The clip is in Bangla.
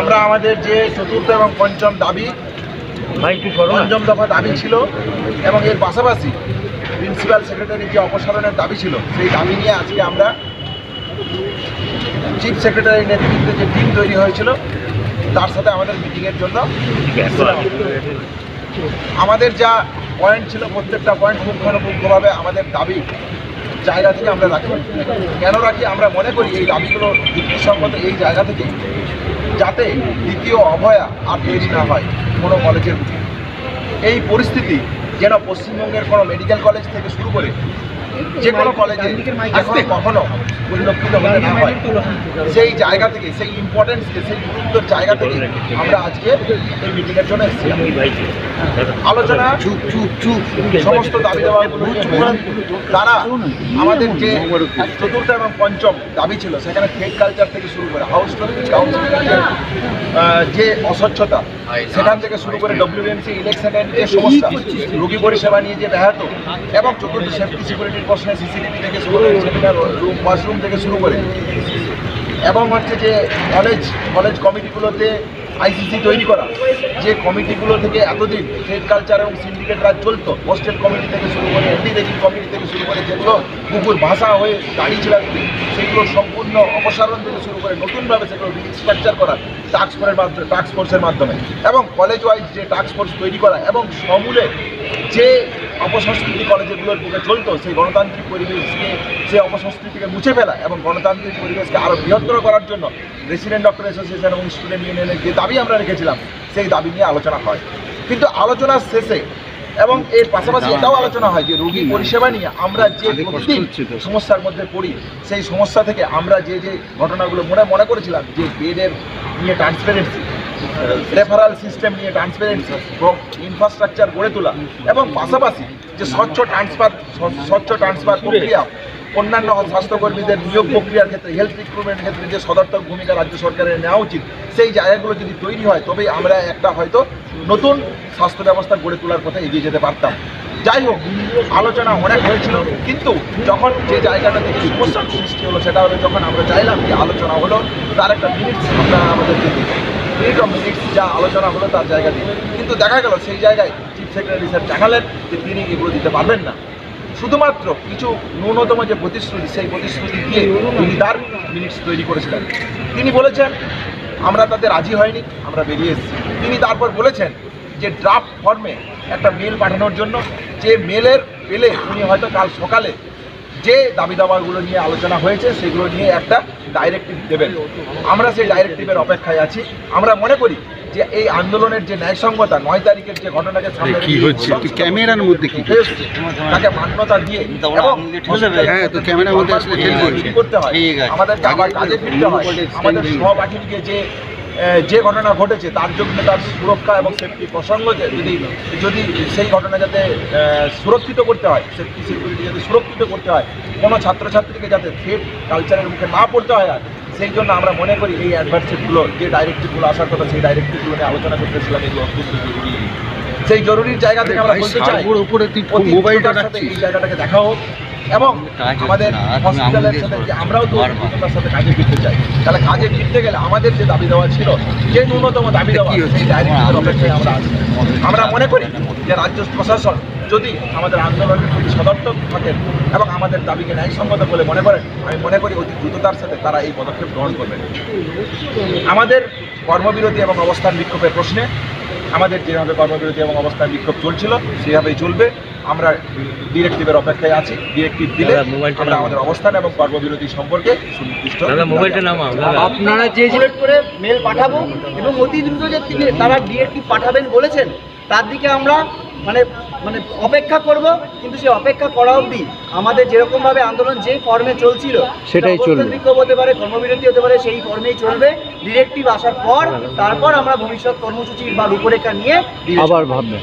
আমরা আমাদের যে চতুর্থ এবং পঞ্চম দাবি পঞ্চম দফা দাবি ছিল এবং এর পাশাপাশি প্রিন্সিপাল সেক্রেটারির যে অপসারণের দাবি ছিল সেই দাবি নিয়ে আজকে আমরা চিফ সেক্রেটারির নেতৃত্বে যে টিম তৈরি হয়েছিল তার সাথে আমাদের মিটিংয়ের জন্য আমাদের যা পয়েন্ট ছিল প্রত্যেকটা পয়েন্ট পুঙ্খানুপুঙ্খভাবে আমাদের দাবি জায়গা থেকে আমরা রাখি। কেন রাখি? আমরা মনে করি এই দাবিগুলো যুক্তিসঙ্গত এই জায়গা থেকে যাতে দ্বিতীয় অভয়া আর তৈরি না হয় কোনো কলেজের এই পরিস্থিতি যেন পশ্চিমবঙ্গের কোনো মেডিকেল কলেজ থেকে শুরু করে যে কোনো কলেজে এখনও কখনো পরিলক্ষিত হতে না হয়। সেই জায়গা থেকে, সেই ইম্পর্টেন্সকে সেই গুরুত্বর জায়গা থেকে আমরা আজকে এই মিটিংয়ের জন্য এসেছিলাম। আলোচনা, সমস্ত দাবি দেওয়াগুলো তারা আমাদের যে চতুর্থ এবং পঞ্চম দাবি ছিল, সেখানে ফেক কালচার থেকে শুরু করে হাউস কাউন্সিলের যে অস্বচ্ছতা সেখান থেকে শুরু করে ডব্লিউএমসি ইলেকশনের যে সমস্যা, রোগী পরিষেবা নিয়ে যে ব্যাহত, এবং চতুর্থ সেফটি সিকিউরিটির প্রশ্নে সিসিটিভি থেকে শুরু করে সেমিনার রুম ওয়াশরুম থেকে শুরু করে, এবং হচ্ছে যে কলেজ কলেজ কমিটিগুলোতে আইসিসি তৈরি করা। যে কমিটিগুলো থেকে এতদিন ট্রেড কালচার এবং সিন্ডিকেট রাজ চলতো হোস্টেল কমিটি থেকে শুরু করে এন্টি রেজিং কমিটি থেকে শুরু করে যেগুলো কুকুর ভাষা হয়ে দাঁড়িয়েছিল সেগুলো সম্পূর্ণ অপসারণ থেকে শুরু করে নতুনভাবে সেগুলো রিস্ট্রাকচার করা টাস্ক ফোর্সের মাধ্যমে টাস্ক ফোর্সের মাধ্যমে। এবং কলেজ ওয়াইজ যে টাস্ক ফোর্স তৈরি করা এবং সমূলে যে অপসংস্কৃতি কলেজগুলোর বুকে চলতো সেই গণতান্ত্রিক পরিবেশকে সেই অপসংস্কৃতিকে মুছে ফেলা এবং গণতান্ত্রিক পরিবেশকে আরও বৃহত্তর করার জন্য রেসিডেন্ট ডক্টর অ্যাসোসিয়েশন এবং স্টুডেন্ট ইউনিয়নের যে দাবি আমরা রেখেছিলাম সেই দাবি নিয়ে আলোচনা হয়। কিন্তু আলোচনার শেষে এবং এর পাশাপাশি এটাও আলোচনা হয় যে রোগী পরিষেবা নিয়ে আমরা যে প্রতিদিন সমস্যার মধ্যে পড়ি সেই সমস্যা থেকে আমরা যে যে ঘটনাগুলো মনে মনে করেছিলাম যে বেডের নিয়ে ট্রান্সপারেন্সি রেফারাল সিস্টেম নিয়ে ট্রান্সপারেন্সি ইনফ্রাস্ট্রাকচার গড়ে তোলা এবং পাশাপাশি যে স্বচ্ছ ট্রান্সফার স্বচ্ছ ট্রান্সফার প্রক্রিয়া, অন্যান্য স্বাস্থ্যকর্মীদের নিয়োগ প্রক্রিয়ার ক্ষেত্রে হেলথ রিক্রুটমেন্টের ক্ষেত্রে যে সদর্থক ভূমিকা রাজ্য সরকারের নেওয়া উচিত, সেই জায়গাগুলো যদি তৈরি হয়, তবেই আমরা একটা হয়তো নতুন স্বাস্থ্য ব্যবস্থা গড়ে তোলার কথা এগিয়ে যেতে পারতাম। যাই হোক, আলোচনা অনেক হয়েছিল, কিন্তু যখন যে জায়গাটা থেকে সমস্যার সৃষ্টি হলো, সেটা হলো যখন আমরা চাইলাম যে আলোচনা হলো, তার একটা মিনিটস আপনারা আমাদেরকে দিন মিনিট অফ মিনিটস যা আলোচনা হলো তার জায়গা দিয়ে। কিন্তু দেখা গেল সেই জায়গায় চিফ সেক্রেটারি স্যার দেখালেন যে তিনি এগুলো দিতে পারবেন না। শুধুমাত্র কিছু ন্যূনতম যে প্রতিশ্রুতি, সেই প্রতিশ্রুতি দিয়ে তিনি তার মিনিটস তৈরি করেছিলেন। তিনি বলেছেন, আমরা তাতে রাজি হয়নি, আমরা বেরিয়ে এসেছি। তিনি তারপর বলেছেন যে ড্রাফট ফর্মে একটা মেল পাঠানোর জন্য যে মেলের পেলে উনি হয়তো কাল সকালে যে দাবি দাবাগুলো নিয়ে আলোচনা হয়েছে সেগুলো নিয়ে একটা ডাইরেক্টিভ দেবেন। আমরা সেই ডাইরেক্টিভের অপেক্ষায় আছি। আমরা মনে করি যে এই আন্দোলনের যে ন্যায়সঙ্গতা নয় তারিখের যে ঘটনাকে সামনে কি হচ্ছে? ক্যামেরার মধ্যে কি তাকে মান্যতা দিয়ে হ্যাঁ, তো ক্যামেরার মধ্যে আসলে করতে হয় আমাদের আবার কাজে ফিরতে হয় আমাদের সহপাঠীকে যে যে ঘটনা ঘটেছে তার জন্য তার সুরক্ষা এবং সেফটি প্রসঙ্গ যদি যদি সেই ঘটনা যাতে সুরক্ষিত করতে হয় সেফটি সিকিউরিটি যাতে সুরক্ষিত করতে হয় কোনো ছাত্রছাত্রীকে যাতে থ্রেট কালচারের মুখে না পড়তে হয় আর সেই জন্য আমরা মনে করি এই অ্যাডভার্সিভগুলো যে ডাইরেক্টিভগুলো আসার কথা সেই ডাইরেক্টিভগুলো নিয়ে আলোচনা করতেছিলাম এগুলো অত্যন্ত জরুরি সেই জরুরির জায়গা থেকে আমরা বলতে চাই উপরে তুই অতি মোবাইলটা সাথে এই জায়গাটাকে দেখা হোক। এবং আমাদের হসপিটালের সাথে আমরাও তো। দ্রুততার সাথে কাজে ফিরতে চাই। তাহলে কাজে ফিরতে গেলে আমাদের যে দাবি দেওয়া ছিল যে ন্যূনতম দাবি দেওয়া সেই অপেক্ষায় আমরা আছি। আমরা মনে করি যে রাজ্য প্রশাসন যদি আমাদের আন্দোলনের প্রতি সদর্থক থাকেন এবং আমাদের দাবিকে ন্যায়সঙ্গত বলে মনে করেন আমি মনে করি অতি দ্রুততার সাথে তারা এই পদক্ষেপ গ্রহণ করবেন। আমাদের কর্মবিরতি এবং অবস্থান বিক্ষোভের প্রশ্নে আমাদের যেভাবে কর্মবিরতি এবং অবস্থান বিক্ষোভ চলছিল সেভাবেই চলবে। আমরা ডিরেক্টিভের অপেক্ষায় আছি। ডিরেক্টিভ দিলে আমরা আমাদের অবস্থান এবং কর্মবিরতি সম্পর্কে সুনির্দিষ্ট মোবাইলটা আপনারা যে সিলেক্ট করে মেল পাঠাবো এবং অতি দ্রুত যে তিনি তারা ডিরেক্টিভ পাঠাবেন বলেছেন তার দিকে আমরা মানে মানে অপেক্ষা করব কিন্তু সেই অপেক্ষা করা অবধি আমাদের যেরকমভাবে আন্দোলন যে ফর্মে চলছিল সেটাই চলবে। বিক্ষোভ হতে পারে কর্মবিরতি হতে পারে সেই ফর্মেই চলবে। ডিরেক্টিভ আসার পর তারপর আমরা ভবিষ্যৎ কর্মসূচি বা রূপরেখা নিয়ে আবার ভাববেন